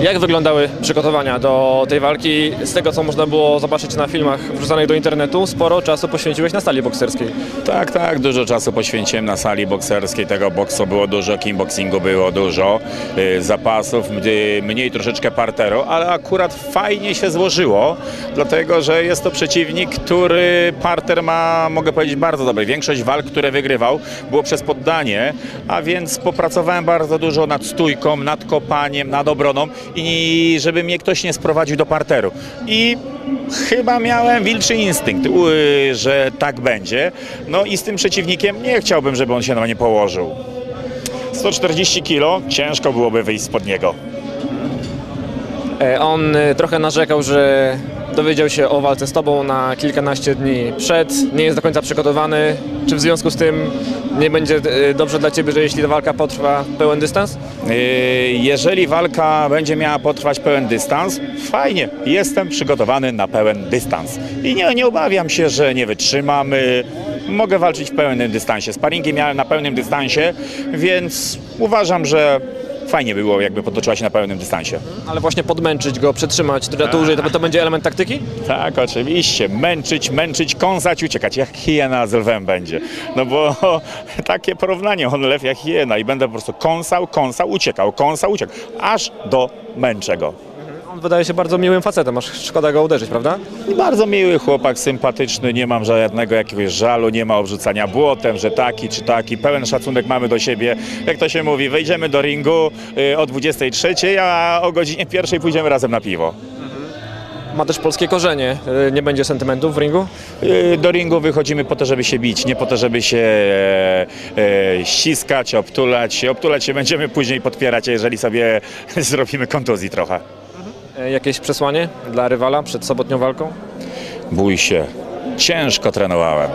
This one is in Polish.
Jak wyglądały przygotowania do tej walki? Z tego, co można było zobaczyć na filmach wrzucanych do internetu, sporo czasu poświęciłeś na sali bokserskiej. Tak, tak, dużo czasu poświęciłem na sali bokserskiej, tego boksu było dużo, kickboxingu było dużo, y, zapasów, y, mniej troszeczkę parteru, ale akurat fajnie się złożyło, dlatego że jest to przeciwnik, który parter ma, mogę powiedzieć, bardzo dobry. Większość walk, które wygrywał, było przez poddanie, a więc popracowałem bardzo dużo nad stójką, nad kopaniem, nad obroną i żeby mnie ktoś nie sprowadził do parteru. I chyba miałem wilczy instynkt, że tak będzie. No i z tym przeciwnikiem nie chciałbym, żeby on się na mnie położył. 140 kg, ciężko byłoby wyjść spod niego. E, On e, trochę narzekał, że dowiedział się o walce z tobą na kilkanaście dni przed, nie jest do końca przygotowany. Czy w związku z tym nie będzie e, dobrze dla ciebie, że jeśli ta walka potrwa pełen dystans? Yy, Jeżeli walka będzie miała potrwać pełen dystans, fajnie, jestem przygotowany na pełen dystans. I nie, nie obawiam się, że nie wytrzymam. Mogę walczyć w pełnym dystansie. Sparingi miałem na pełnym dystansie, więc uważam, że fajnie było, jakby potoczyła się na pełnym dystansie. Ale właśnie podmęczyć go, przetrzymać trochę dłużej, to, to będzie element taktyki? Tak, oczywiście. Męczyć, męczyć, kąsać, uciekać. Jak hiena z lwem będzie. No bo takie porównanie, on lew jak hiena i będę po prostu kąsał, kąsał, uciekał, kąsał, uciekał. Aż do męczego. On wydaje się bardzo miłym facetem, aż szkoda go uderzyć, prawda? I bardzo miły chłopak, sympatyczny, nie mam żadnego jakiegoś żalu, nie ma obrzucania błotem, że taki czy taki. Pełen szacunek mamy do siebie. Jak to się mówi, wejdziemy do ringu y, o 23, a o godzinie pierwszej pójdziemy razem na piwo. Ma też polskie korzenie, e, nie będzie sentymentów w ringu? Y, Do ringu wychodzimy po to, żeby się bić, nie po to, żeby się e, e, ściskać, obtulać. Obtulać się będziemy później podpierać, jeżeli sobie zrobimy kontuzji trochę. E, Jakieś przesłanie dla rywala przed sobotnią walką? Bój się. Ciężko trenowałem.